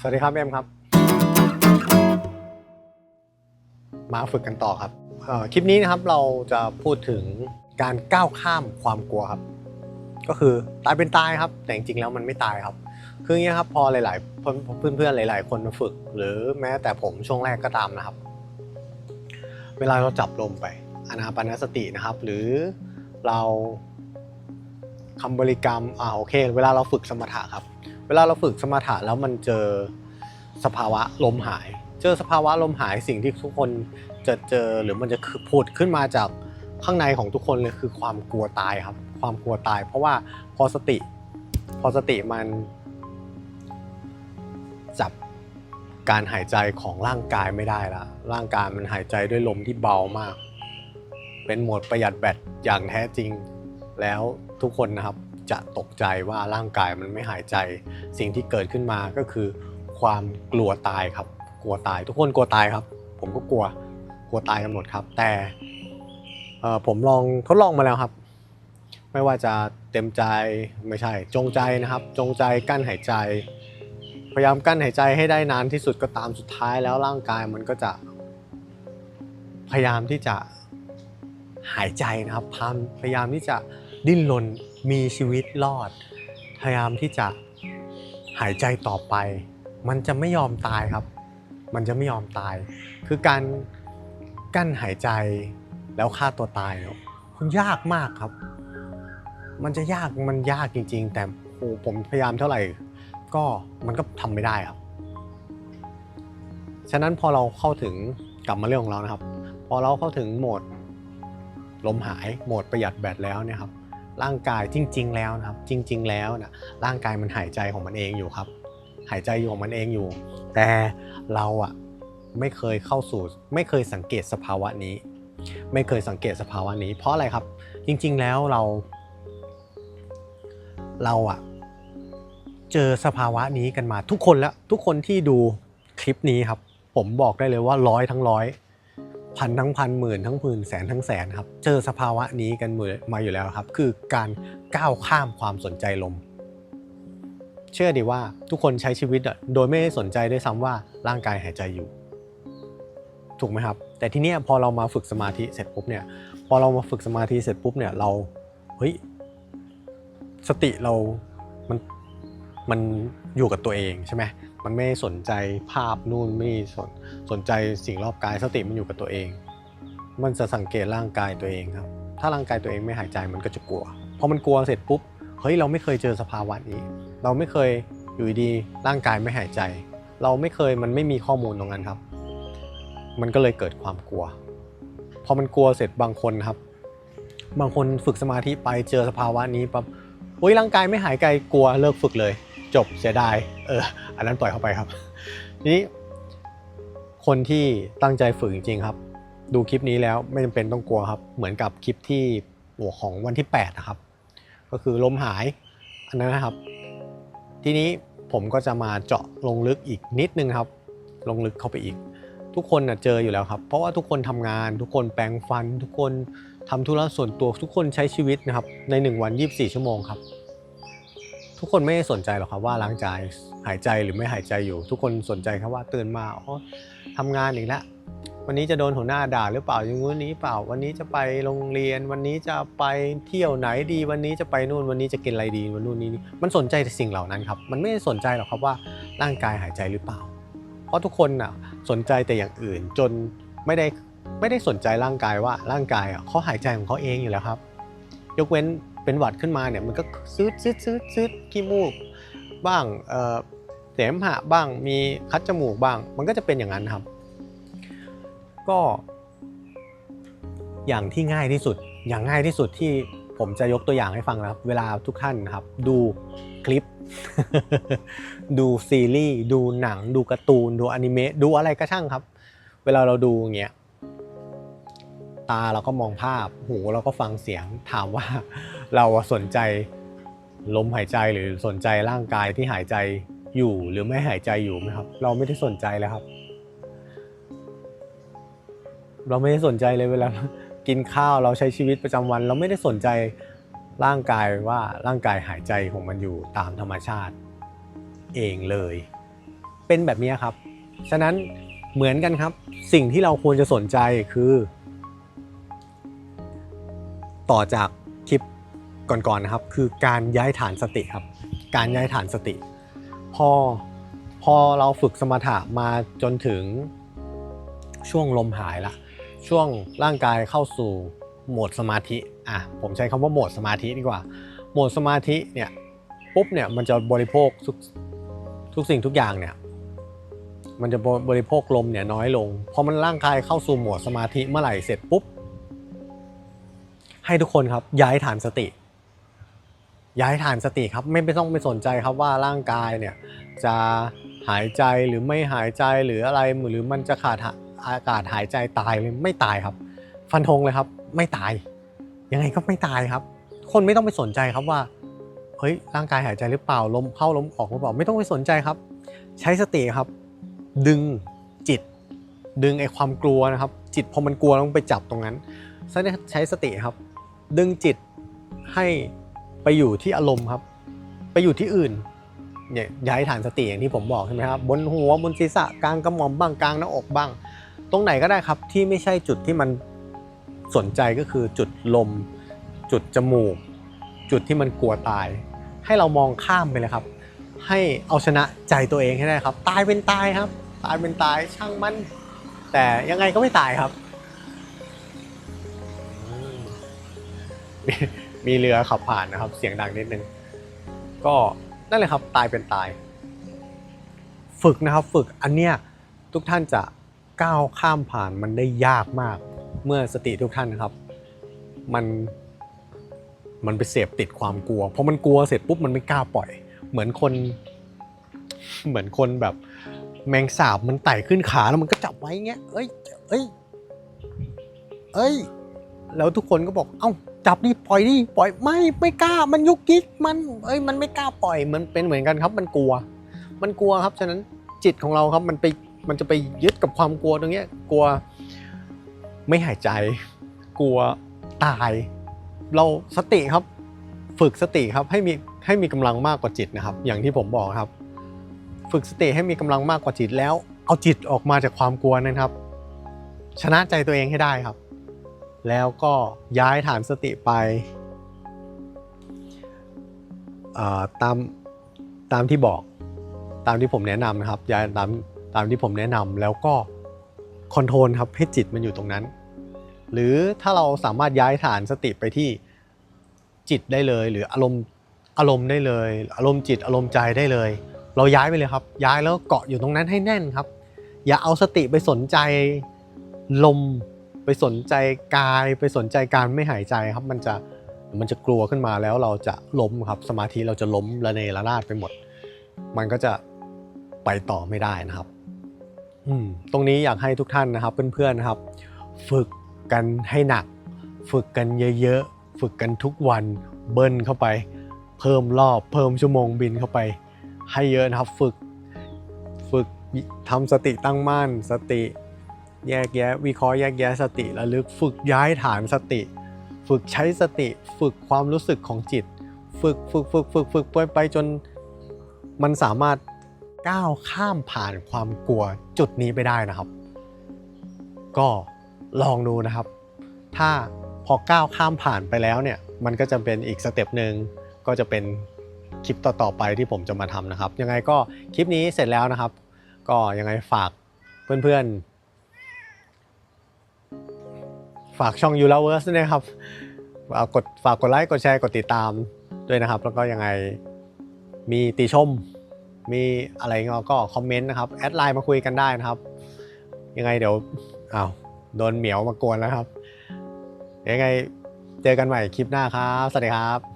สวัสดีครับเอ็มครับ มาฝึกกันต่อครับคลิปนี้นะครับเราจะพูดถึงการก้าวข้ามความกลัวครับ ก็คือตายเป็นตายครับ แต่จริงๆแล้วมันไม่ตายครับ คืออย่างนี้ยครับพอหลายๆเพื่อนเพื่อนๆหลาย ๆ คนมาฝึก หรือแม้แต่ผมช่วงแรกก็ตามนะครับ เวลาเราจับลมไปอนาปานสตินะครับ หรือเราคำบริกรรมอ่าโอเค เวลาเราฝึกสมถะครับ เวลาเราฝึกสมาถะแล้วมันเจอสภาวะลมหาย เจอสภาวะลมหายสิ่งที่ทุกคนจะเจอหรือมันจะผุดขึ้นมาจากข้างในของทุกคนเลยคือความกลัวตายครับ ความกลัวตาย เพราะว่าพอสติ พอสติมันจับการหายใจของร่างกายไม่ได้ละร่างกายมันหายใจด้วยลมที่เบามาก เป็นโหมดประหยัดแบตอย่างแท้จริงแล้วทุกคนนะครับ จะตกใจว่าร่างกายมันไม่หายใจ สิ่งที่เกิดขึ้นมาก็คือ ความกลัวตายครับ กลัวตายทุกคนกลัวตายครับ ผมก็กลัวกลัวตายกันหมดครับ แต่ผมลองทดลองมาแล้วครับ ไม่ว่าจะเต็มใจไม่ใช่ จงใจนะครับ จงใจกั้นหายใจ พยายามกั้นหายใจให้ได้นานที่สุดก็ตามสุดท้ายแล้วร่างกายมันก็จะพยายามที่จะหายใจนะครับพยายามที่จะ ดิ้นรนมีชีวิตรอด พยายามที่จะหายใจต่อไป มันจะไม่ยอมตายครับ มันจะไม่ยอมตาย คือการกั้นหายใจแล้วฆ่าตัวตายเนี่ยมันยากมากครับ มันจะยากมันยากจริง ๆ แต่โอ้ผมพยายามเท่าไหร่ ก็มันก็ทำไม่ได้ครับ ฉะนั้นพอเราเข้าถึงกลับมาเรื่องของเรานะครับ พอเราเข้าถึงโหมดลมหายโหมดประหยัดแบตแล้วเนี่ยครับ ร่างกายจริง ๆ แล้วนะครับ จริง ๆ แล้วนะร่างกายมันหายใจของมันเองอยู่ครับ หายใจอยู่ของมันเองอยู่ แต่เราอะไม่เคยเข้าสู่ ไม่เคยสังเกตสภาวะนี้ ไม่เคยสังเกตสภาวะนี้ เพราะอะไรครับ จริง ๆ แล้วเรา เราอะเจอสภาวะนี้กันมาทุกคนแล้วทุกคนที่ดูคลิปนี้ครับ ผมบอกได้เลยว่าร้อยทั้งร้อย พันทั้งพันหมื่นทั้งหมื่นแสนทั้งแสนครับเจอสภาวะนี้กันมาอยู่แล้วครับ คือการก้าวข้ามความสนใจลม เชื่อดีว่าทุกคนใช้ชีวิตโดยไม่ได้สนใจด้วยซ้ำว่าร่างกายหายใจอยู่ ถูกไหมครับ แต่ทีเนี้ยพอเรามาฝึกสมาธิเสร็จปุ๊บเนี่ยพอเรามาฝึกสมาธิเสร็จปุ๊บเนี่ยเราเฮ้ยสติเรามันมันอยู่กับตัวเองใช่ไหม มันไม่สนใจภาพนู่นไม่สนสนใจสิ่งรอบกายสติมันอยู่กับตัวเอง มันจะสังเกตร่างกายตัวเองครับ ถ้าร่างกายตัวเองไม่หายใจมันก็จะกลัวพอมันกลัวเสร็จปุ๊บเฮ้ยเราไม่เคยเจอสภาวะนี้ เราไม่เคยอยู่ดีร่างกายไม่หายใจ เราไม่เคยมันไม่มีข้อมูลตรงนั้นครับ มันก็เลยเกิดความกลัว พอมันกลัวเสร็จบางคนครับ บางคนฝึกสมาธิไปเจอสภาวะนี้ปั๊บโอ้ยร่างกายไม่หายใจกลัวเลิกฝึกเลย จบเสียดายเอออันนั้นปล่อยเข้าไปครับ ทีนี้คนที่ตั้งใจฝึกจริงๆครับ ดูคลิปนี้แล้วไม่จำเป็นต้องกลัวครับ เหมือนกับคลิปที่หัวของวันที่8นะครับ ก็คือลมหายอันนั้นนะครับ ทีนี้ผมก็จะมาเจาะลงลึกอีกนิดนึงครับ ลงลึกเข้าไปอีก ทุกคนนะเจออยู่แล้วครับ เพราะว่าทุกคนทำงาน ทุกคนแปรงฟัน ทุกคนทำธุระส่วนตัวทุกคนใช้ชีวิตนะครับใน 1 วัน 24 ชั่วโมงครับ ทุกคนไม่ได้สนใจหรอกครับว่าร่างกายหายใจหรือไม่หายใจอยู่ ทุกคนสนใจแค่ว่าตื่นมาอ๋อทำงานอีกแล้ววันนี้จะโดนหัวหน้าด่าหรือเปล่าอย่างงู้นนี้เปล่า วันนี้จะไปโรงเรียน วันนี้จะไปเที่ยวไหนดี วันนี้จะไปนู่น วันนี้จะกินอะไรดี วันนู่นนี่มันสนใจแต่สิ่งเหล่านั้นครับ มันไม่ได้สนใจหรอกครับว่าร่างกายหายใจหรือเปล่า เพราะทุกคนน่ะสนใจแต่อย่างอื่นจนไม่ได้ไม่ได้สนใจร่างกายว่าร่างกายอะเขาหายใจของเขาเองอยู่แล้วครับ ยกเว้น เป็นหวัดขึ้นมาเนี่ยมันก็ซืดซืดซืดซืดขี้มูกบ้างเอ่อเสมหะบ้างมีคัดจมูกบ้าง มันก็จะเป็นอย่างนั้นครับ ก็อย่างที่ง่ายที่สุด อย่างง่ายที่สุดที่ผมจะยกตัวอย่างให้ฟังนะครับ เวลาทุกท่านนะครับ ดูคลิป ดูซีรีส์ดูหนัง ดูการ์ตูน ดูอนิเมะดูอะไรก็ช่างครับ เวลาเราดูอย่างเงี้ยตาเราก็มองภาพ หูเราก็ฟังเสียงถามว่า เราสนใจลมหายใจหรือสนใจร่างกายที่หายใจอยู่หรือไม่หายใจอยู่ไหมครับ เราไม่ได้สนใจแล้วครับ เราไม่ได้สนใจเลยเวลากินข้าวเราใช้ชีวิตประจำวัน เราไม่ได้สนใจร่างกายว่าร่างกายหายใจของมันอยู่ตามธรรมชาติเองเลย เป็นแบบนี้ครับ ฉะนั้นเหมือนกันครับ สิ่งที่เราควรจะสนใจคือ ต่อจากคลิป ก่อนๆนะครับ คือการย้ายฐานสติครับ การย้ายฐานสติ พอพอเราฝึกสมถะมาจนถึงช่วงลมหายละช่วงร่างกายเข้าสู่โหมดสมาธิอะผมใช้คำว่าโหมดสมาธิดีกว่า โหมดสมาธิเนี่ยปุ๊บเนี่ยมันจะบริโภคทุกทุกสิ่งทุกอย่างเนี่ยมันจะบริโภคลมเนี่ยน้อยลงพอมันร่างกายเข้าสู่โหมดสมาธิเมื่อไหร่เสร็จปุ๊บให้ทุกคนครับย้ายฐานสติ ย้ายฐานสติครับไม่ต้องไปสนใจครับว่าร่างกายเนี่ยจะหายใจหรือไม่หายใจหรืออะไรหรือมันจะขาดอากาศหายใจตายเลยไม่ตายครับ ฟันธงเลยครับไม่ตาย ยังไงก็ไม่ตายครับ คนไม่ต้องไปสนใจครับว่าเฮ้ยร่างกายหายใจหรือเปล่าลมเข้าลมออกหรือเปล่าไม่ต้องไปสนใจครับ ใช้สติครับ ดึงจิต ดึงไอ้ความกลัวนะครับ จิตพอมันกลัวต้องไปจับตรงนั้นใช้สติครับ ดึงจิตให้ ไปอยู่ที่อารมณ์ครับ ไปอยู่ที่อื่นเนี่ยย้ายฐานสติอย่างที่ผมบอกใช่ไหมครับบนหัวบนศีรษะกลางกระหม่อมบ้างกลางหน้าอกบ้าง ตรงไหนก็ได้ครับที่ไม่ใช่จุดที่มันสนใจก็คือจุดลม จุดจมูก จุดที่มันกลัวตาย ให้เรามองข้ามไปเลยครับ ให้เอาชนะใจตัวเองให้ได้ครับ ตายเป็นตายครับ ตายเป็นตายช่างมัน แต่ยังไงก็ไม่ตายครับ มีเรือขับผ่านนะครับ เสียงดังนิดนึง ก็นั่นเลยครับตายเป็นตาย ฝึกนะครับฝึกอันเนี้ยทุกท่านจะก้าวข้ามผ่านมันได้ยากมาก เมื่อสติทุกท่านนะครับ มันมันไปเสพติดความกลัวพอมันกลัวเสร็จปุ๊บมันไม่กล้าปล่อย เหมือนคน เหมือนคนแบบแมงสาบมันไต่ขึ้นขาแล้วมันก็จับไว้เงี้ย เอ้ย เอ้ย เอ้ย แล้วทุกคนก็บอก เอ้า จับดิปล่อยดิปล่อยไม่ไม่กล้ามันยุกยิกมันเอ้ยมันไม่กล้าปล่อยมันเป็นเหมือนกันครับ มันกลัว มันกลัวครับฉะนั้นจิตของเราครับมันไปมันจะไปยึดกับความกลัวตรงนี้กลัวไม่หายใจ กลัวตาย เราสติครับ ฝึกสติครับให้มีให้มีกำลังมากกว่าจิตนะครับ อย่างที่ผมบอกครับ ฝึกสติให้มีกำลังมากกว่าจิตแล้ว เอาจิตออกมาจากความกลัวนะครับ ชนะใจตัวเองให้ได้ครับ แล้วก็ย้ายฐานสติไปตามตามที่บอกตามที่ผมแนะนำนะครับย้ายตามตามที่ผมแนะนำแล้วก็คอนโทรลครับให้จิตมันอยู่ตรงนั้น หรือถ้าเราสามารถย้ายฐานสติไปที่จิตได้เลย หรืออารมณ์อารมณ์ได้เลย อารมณ์จิตอารมณ์ใจได้เลย เราย้ายไปเลยครับ ย้ายแล้วเกาะอยู่ตรงนั้นให้แน่นครับ อย่าเอาสติไปสนใจลม ไปสนใจกายไปสนใจการไม่หายใจครับมันจะมันจะกลัวขึ้นมาแล้วเราจะล้มครับสมาธิเราจะล้มระเนระนาดไปหมด มันก็จะไปต่อไม่ได้นะครับอืมตรงนี้อยากให้ทุกท่านนะครับเพื่อนๆนะครับ ฝึกกันให้หนัก ฝึกกันเยอะๆ ฝึกกันทุกวันเบิ้ลเข้าไป เพิ่มรอบเพิ่มชั่วโมงบินเข้าไป ให้เยอะนะครับฝึก ฝึกทำสติตั้งมั่นสติ แยกแยะ วิเคราะห์แยกแยะสติระลึก ฝึกย้ายฐานสติ ฝึกใช้สติ ฝึกความรู้สึกของจิต ฝึกฝึกฝึกฝึกฝึกไปไปจนมันสามารถก้าวข้ามผ่านความกลัวจุดนี้ไปได้นะครับ ก็ลองดูนะครับ ถ้าพอก้าวข้ามผ่านไปแล้วเนี่ย มันก็จะเป็นอีกสเต็ปหนึ่งก็จะเป็นคลิปต่อๆไปที่ผมจะมาทำนะครับ ยังไงก็คลิปนี้เสร็จแล้วนะครับ ก็ยังไงฝากเพื่อนๆ ฝากช่อง u l a v e r s ด้วยนะครับฝากกดฝากกดไลค์กดแชร์กดติดตามด้วยนะครับ แล้วก็ยังไงมีติชม มีอะไรเงี้ยก็คอมเมนต์นะครับแอดไลน์มาคุยกันได้นะครับ ยังไงเดี๋ยวอ้าวโดนเหมียวมากวนแล้วครับ ยังไงเจอกันใหม่คลิปหน้าครับ สวัสดีครับ